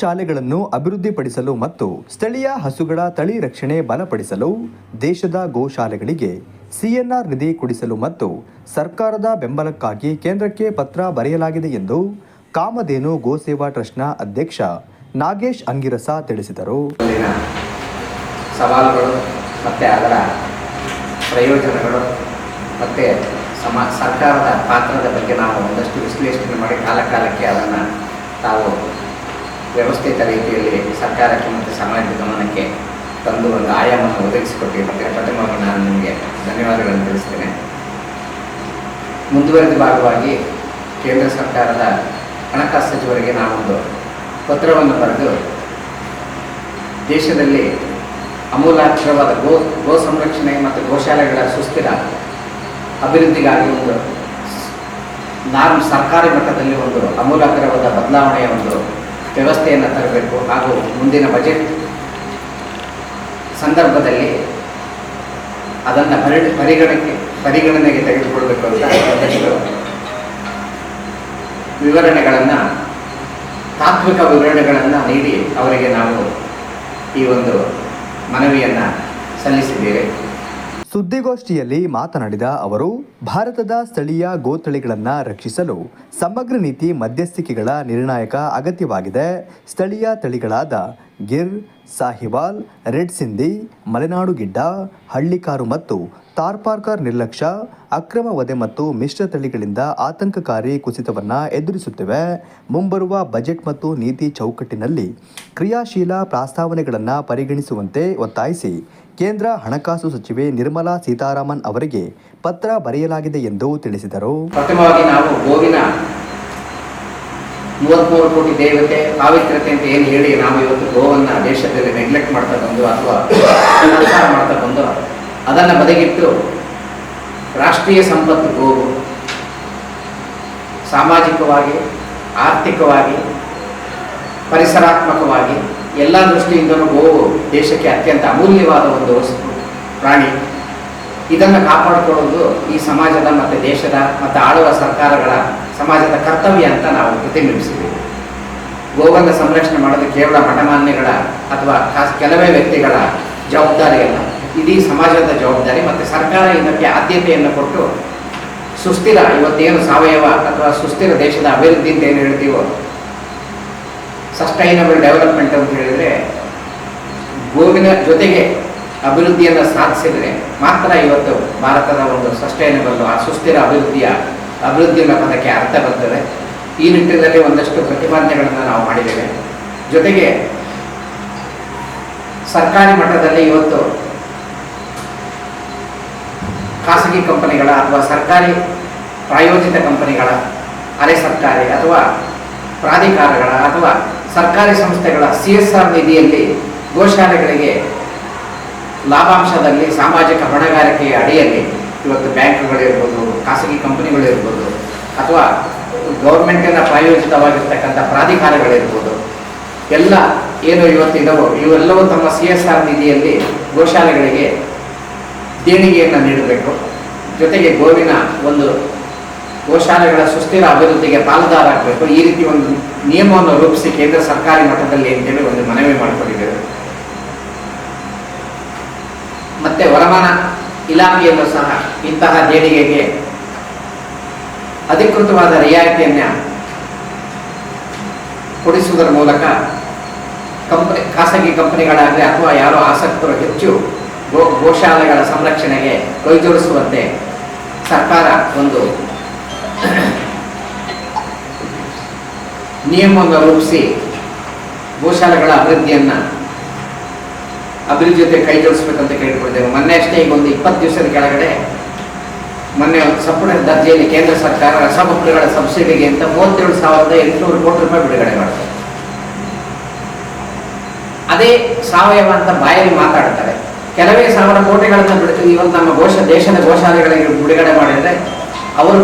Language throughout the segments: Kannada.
ಶಾಲೆಗಳನ್ನು ಅಭಿವೃದ್ಧಿಪಡಿಸಲು ಮತ್ತು ಸ್ಥಳೀಯ ಹಸುಗಳ ತಳಿ ರಕ್ಷಣೆ ಬಲಪಡಿಸಲು ದೇಶದ ಗೋಶಾಲೆಗಳಿಗೆ ಸಿಎನ್ಆರ್ ನಿಧಿ ಕೊಡಿಸಲು ಮತ್ತು ಸರ್ಕಾರದ ಬೆಂಬಲಕ್ಕಾಗಿ ಕೇಂದ್ರಕ್ಕೆ ಪತ್ರ ಬರೆಯಲಾಗಿದೆ ಎಂದು ಕಾಮಧೇನು ಗೋಸೇವಾ ಟ್ರಸ್ಟ್ನ ಅಧ್ಯಕ್ಷ ನಾಗೇಶ್ ಅಂಗಿರಸ ತಿಳಿಸಿದರು. ಸವಾಲುಗಳು ಮತ್ತು ಅದರ ಪ್ರಯೋಜನಗಳು ಮತ್ತು ಸಮ, ಸರ್ಕಾರದ ಪಾತ್ರದ ಬಗ್ಗೆ ನಾವು ಒಂದಷ್ಟು ವಿಶ್ಲೇಷಣೆ ಮಾಡಿ ಕಾಲಕಾಲಕ್ಕೆ ಅದನ್ನು ತಾವು ವ್ಯವಸ್ಥಿತ ರೀತಿಯಲ್ಲಿ ಸರ್ಕಾರಕ್ಕೆ ಮತ್ತು ಸಮಾಜದ ಗಮನಕ್ಕೆ ತಂದು ಒಂದು ಆಯಾಮವನ್ನು ಒದಗಿಸಿಕೊಟ್ಟಿರುತ್ತೆ ಪ್ರಥಮವಾಗಿ ನಾನು ನಿಮಗೆ ಧನ್ಯವಾದಗಳನ್ನು ತಿಳಿಸ್ತೇನೆ. ಮುಂದುವರೆದ ಭಾಗವಾಗಿ ಕೇಂದ್ರ ಸರ್ಕಾರದ ಹಣಕಾಸು ಸಚಿವರಿಗೆ ನಾವೊಂದು ಪತ್ರವನ್ನು ಬರೆದು, ದೇಶದಲ್ಲಿ ಅಮೂಲಾಗ್ರವಾದ ಗೋ ಗೋ ಸಂರಕ್ಷಣೆ ಮತ್ತು ಗೋಶಾಲೆಗಳ ಸುಸ್ಥಿರ ಅಭಿವೃದ್ಧಿಗಾಗಿ ಒಂದು ನಾನು ಸರ್ಕಾರಿ ಮಟ್ಟದಲ್ಲಿ ಒಂದು ಅಮೂಲಾಕರವಾದ ಬದಲಾವಣೆಯ ಒಂದು ವ್ಯವಸ್ಥೆಯನ್ನು ತರಬೇಕು ಹಾಗೂ ಮುಂದಿನ ಬಜೆಟ್ ಸಂದರ್ಭದಲ್ಲಿ ಅದನ್ನು ಪರಿ ಪರಿಗಣಕ್ಕೆ, ಪರಿಗಣನೆಗೆ ತೆಗೆದುಕೊಳ್ಬೇಕು ಅಂತ ಒಂದಷ್ಟು ವಿವರಣೆಗಳನ್ನು, ತಾತ್ವಿಕ ವಿವರಣೆಗಳನ್ನು ನೀಡಿ ಅವರಿಗೆ ನಾವು ಈ ಒಂದು ಮನವಿಯನ್ನು ಸಲ್ಲಿಸಿದ್ದೇವೆ. ಸುದ್ದಿಗೋಷ್ಠಿಯಲ್ಲಿ ಮಾತನಾಡಿದ ಅವರು, ಭಾರತದ ಸ್ಥಳೀಯ ಗೋತಳಿಗಳನ್ನು ರಕ್ಷಿಸಲು ಸಮಗ್ರ ನೀತಿ ಮಧ್ಯಸ್ಥಿಕೆಗಳ ನಿರ್ಣಾಯಕ ಅಗತ್ಯವಾಗಿದೆ. ಸ್ಥಳೀಯ ತಳಿಗಳಾದ ಗಿರ್, ಸಾಹಿವಾಲ್, ರೆಡ್ ಸಿಂಧಿ, ಮಲೆನಾಡು ಗಿಡ್ಡ, ಹಳ್ಳಿಕಾರು ಮತ್ತು ತಾರ್ಪಾರ್ಕರ್ ನಿರ್ಲಕ್ಷ್ಯ, ಅಕ್ರಮ ವಧೆ ಮತ್ತು ಮಿಶ್ರ ತಳಿಗಳಿಂದ ಆತಂಕಕಾರಿ ಕುಸಿತವನ್ನು ಎದುರಿಸುತ್ತಿವೆ. ಮುಂಬರುವ ಬಜೆಟ್ ಮತ್ತು ನೀತಿ ಚೌಕಟ್ಟಿನಲ್ಲಿ ಕ್ರಿಯಾಶೀಲ ಪ್ರಸ್ತಾವನೆಗಳನ್ನು ಪರಿಗಣಿಸುವಂತೆ ಒತ್ತಾಯಿಸಿ ಕೇಂದ್ರ ಹಣಕಾಸು ಸಚಿವೆ ನಿರ್ಮಲಾ ಸೀತಾರಾಮನ್ ಅವರಿಗೆ ಪತ್ರ ಬರೆಯಲಾಗಿದೆ ಎಂದು ತಿಳಿಸಿದರು. ಪ್ರಥಮವಾಗಿ ನಾವು ಗೋವಿನ ಮೂವತ್ತ್ಮೂರು ಕೋಟಿ ದೇವತೆ ಪಾವಿತ್ರತೆ ಅಂತ ಏನು ಹೇಳಿ ನಾವು ಇವತ್ತು ನೆಗ್ಲೆಕ್ಟ್ ಮಾಡ್ತಾ ಅಥವಾ ಮಾಡ್ತಾ ಬಂದು ಅದನ್ನು ಬದಿಗಿಟ್ಟು ರಾಷ್ಟ್ರೀಯ ಸಂಪತ್ತು ಸಾಮಾಜಿಕವಾಗಿ, ಆರ್ಥಿಕವಾಗಿ, ಪರಿಸರಾತ್ಮಕವಾಗಿ ಎಲ್ಲ ದೃಷ್ಟಿಯಿಂದಲೂ ಗೋವು ದೇಶಕ್ಕೆ ಅತ್ಯಂತ ಅಮೂಲ್ಯವಾದ ಒಂದು ವಸ್ತು, ಪ್ರಾಣಿ. ಇದನ್ನು ಕಾಪಾಡಿಕೊಳ್ಳೋದು ಈ ಸಮಾಜದ ಮತ್ತು ದೇಶದ ಮತ್ತು ಆಳುವ ಸರ್ಕಾರಗಳ ಸಮಾಜದ ಕರ್ತವ್ಯ ಅಂತ ನಾವು ಪ್ರತಿಬಿಂಬಿಸಿದ್ದೀವಿ. ಗೋವನ್ನು ಸಂರಕ್ಷಣೆ ಮಾಡೋದು ಕೇವಲ ಮಠಮಾನ್ಯಗಳ ಅಥವಾ ಕೆಲವೇ ವ್ಯಕ್ತಿಗಳ ಜವಾಬ್ದಾರಿಯಲ್ಲ. ಇಡೀ ಸಮಾಜದ ಜವಾಬ್ದಾರಿ ಮತ್ತು ಸರ್ಕಾರ ಇದಕ್ಕೆ ಆದ್ಯತೆಯನ್ನು ಕೊಟ್ಟು ಸುಸ್ಥಿರ ಇವತ್ತೇನು ಸಾವಯವ ಅಥವಾ ಸುಸ್ಥಿರ ದೇಶದ ಅಭಿವೃದ್ಧಿ ಅಂತ ಏನು ಹೇಳ್ತೀವೋ ಸಸ್ಟೈನಬಲ್ ಡೆವಲಪ್ಮೆಂಟ್ ಅಂತ ಹೇಳಿದರೆ ಗೋವಿನ ಜೊತೆಗೆ ಅಭಿವೃದ್ಧಿಯನ್ನು ಸಾಧಿಸಿದರೆ ಮಾತ್ರ ಇವತ್ತು ಭಾರತದ ಒಂದು ಸಸ್ಟೈನಬಲ್ ಆ ಸುಸ್ಥಿರ ಅಭಿವೃದ್ಧಿಯ ಅಭಿವೃದ್ಧಿಯ ಪದಕ್ಕೆ ಅರ್ಥ ಬರ್ತದೆ. ಈ ನಿಟ್ಟಿನಲ್ಲಿ ಒಂದಷ್ಟು ಪ್ರತಿಪಾದನೆಗಳನ್ನು ನಾವು ಮಾಡಿದ್ದೇವೆ. ಜೊತೆಗೆ ಸರ್ಕಾರಿ ಮಟ್ಟದಲ್ಲಿ ಇವತ್ತು ಖಾಸಗಿ ಕಂಪನಿಗಳ ಅಥವಾ ಸರ್ಕಾರಿ ಪ್ರಾಯೋಜಿತ ಕಂಪನಿಗಳ, ಅರೆ ಸರ್ಕಾರಿ ಅಥವಾ ಪ್ರಾಧಿಕಾರಗಳ ಅಥವಾ ಸರ್ಕಾರಿ ಸಂಸ್ಥೆಗಳ ಸಿ ಎಸ್ ಆರ್ ನಿಧಿಯಲ್ಲಿ ಗೋಶಾಲೆಗಳಿಗೆ ಲಾಭಾಂಶದಲ್ಲಿ ಸಾಮಾಜಿಕ ಹೊಣೆಗಾರಿಕೆಯ ಅಡಿಯಲ್ಲಿ ಇವತ್ತು ಬ್ಯಾಂಕ್ಗಳಿರ್ಬೋದು ಖಾಸಗಿ ಕಂಪನಿಗಳಿರ್ಬೋದು ಅಥವಾ ಗೌರ್ಮೆಂಟಿನ ಪ್ರಾಯೋಜಿತವಾಗಿರ್ತಕ್ಕಂಥ ಪ್ರಾಧಿಕಾರಗಳಿರ್ಬೋದು ಎಲ್ಲ ಏನು ಇವತ್ತಿದವೋ ಇವೆಲ್ಲವೂ ತಮ್ಮ ಸಿ ಎಸ್ ಆರ್ ನಿಧಿಯಲ್ಲಿ ಗೋಶಾಲೆಗಳಿಗೆ ದೇಣಿಗೆಯನ್ನು ನೀಡಬೇಕು. ಜೊತೆಗೆ ಗೋವಿನ ಒಂದು ಗೋಶಾಲೆಗಳ ಸುಸ್ಥಿರ ಅಭಿವೃದ್ಧಿಗೆ ಪಾಲುದಾರಾಗಬೇಕು ಈ ರೀತಿ ಒಂದು ನಿಯಮವನ್ನು ರೂಪಿಸಿ ಕೇಂದ್ರ ಸರ್ಕಾರಿ ಮಟ್ಟದಲ್ಲಿ ಅಂತೇಳಿ ಒಂದು ಮನವಿ ಮಾಡಿಕೊಂಡಿದ್ದೇವೆ. ಮತ್ತೆ ವರಮಾನ ಇಲಾಖೆಯಲ್ಲೂ ಸಹ ಇಂತಹ ದೇಣಿಗೆಗೆ ಅಧಿಕೃತವಾದ ರಿಯಾಯಿತಿಯನ್ನ ಕೊಡಿಸುವುದರ ಮೂಲಕ ಕಂಪನಿ ಖಾಸಗಿ ಕಂಪನಿಗಳಾಗಲಿ ಅಥವಾ ಯಾರೋ ಆಸಕ್ತರು ಹೆಚ್ಚು ಗೋ ಗೋಶಾಲೆಗಳ ಸಂರಕ್ಷಣೆಗೆ ಕೈಜೋಡಿಸುವಂತೆ ಸರ್ಕಾರ ಒಂದು ನಿಯಮ ರೂಪಿಸಿ ಗೋಶಾಲೆಗಳ ಅಭಿವೃದ್ಧಿಯನ್ನು ಅಭಿವೃದ್ಧಿ ಜೊತೆ ಕೈ ಜೋಡಿಸ್ಬೇಕಂತ ಕೇಳಿಕೊಳ್ತೇವೆ ಮೊನ್ನೆ ಅಷ್ಟೇ ಈಗ ಒಂದು ಇಪ್ಪತ್ತು ದಿವಸದ ಕೆಳಗಡೆ ಮೊನ್ನೆ ಒಂದು ಸಂಪೂರ್ಣ ದರ್ಜೆಯಲ್ಲಿ ಕೇಂದ್ರ ಸರ್ಕಾರ ರಸಗೊಬ್ಬರಗಳ ಸಬ್ಸಿಡಿಗೆ ಅಂತ ಮೂವತ್ತೇಳು ಸಾವಿರದ ಎಂಟುನೂರು ಕೋಟಿ ರೂಪಾಯಿ ಬಿಡುಗಡೆ ಮಾಡ್ತಾರೆ ಅದೇ ಸಾವಯವ ಅಂತ ಬಾಯಲ್ಲಿ ಮಾತಾಡ್ತಾರೆ. ಕೆಲವೇ ಸಾವಿರ ಕೋಟಿಗಳನ್ನು ಬಿಡ್ತೀವಿ ಇವತ್ತು ನಮ್ಮ ಘೋಷ, ದೇಶದ ಗೋಶಾಲೆಗಳಿಗೆ ಬಿಡುಗಡೆ ಮಾಡಿದರೆ ಅವರು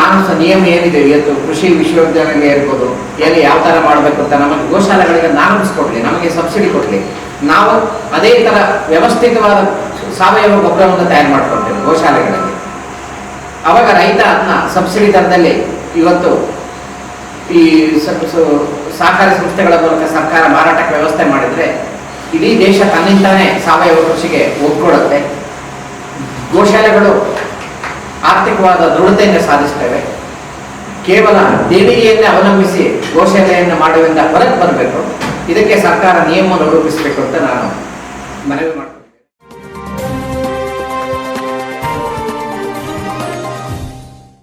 ನಾನು ಸಹ ನಿಯಮ ಏನಿದೆ? ಇವತ್ತು ಕೃಷಿ ವಿಶ್ವವಿದ್ಯಾಲಯ ಇರ್ಬೋದು ಏನು ಯಾವ ಥರ ಮಾಡಬೇಕು ಅಂತ ನಮಗೆ ಗೋಶಾಲೆಗಳಿಗೆ ನಾರ್ಮ್ಸ್ ಕೊಡಲಿ, ನಮಗೆ ಸಬ್ಸಿಡಿ ಕೊಡಲಿ. ನಾವು ಅದೇ ಥರ ವ್ಯವಸ್ಥಿತವಾದ ಸಾವಯವ ಗೊಬ್ಬರವನ್ನು ತಯಾರು ಮಾಡಿಕೊಡ್ತೇವೆ ಗೋಶಾಲೆಗಳಲ್ಲಿ ಅವಾಗ ರೈತ ಅದನ್ನ ಸಬ್ಸಿಡಿ ದರದಲ್ಲಿ ಇವತ್ತು ಈ ಸಹಕಾರಿ ಸಂಸ್ಥೆಗಳ ಮೂಲಕ ಸರ್ಕಾರ ಮಾರಾಟಕ್ಕೆ ವ್ಯವಸ್ಥೆ ಮಾಡಿದ್ರೆ ಇಡೀ ದೇಶ ತನ್ನಿಂದಾನೆ ಸಾವಯವ ಕೃಷಿಗೆ ಒಗ್ಗೂಡುತ್ತೆ. ಗೋಶಾಲೆಗಳು ಆರ್ಥಿಕವಾದ ದೃಢತೆಯನ್ನು ಸಾಧಿಸ್ತೇವೆ. ಕೇವಲ ದೇಣಿಗೆಯನ್ನೇ ಅವಲಂಬಿಸಿ ಗೋಶಾಲೆಯನ್ನು ಮಾಡುವುದರಿಂದ ಹೊರಗೆ ಬರಬೇಕು. ಇದಕ್ಕೆ ಸರ್ಕಾರ ನಿಯಮವನ್ನು ರೂಪಿಸಬೇಕು ಅಂತ ನಾನು ಮನವಿ ಮಾಡ್ತೀನಿ.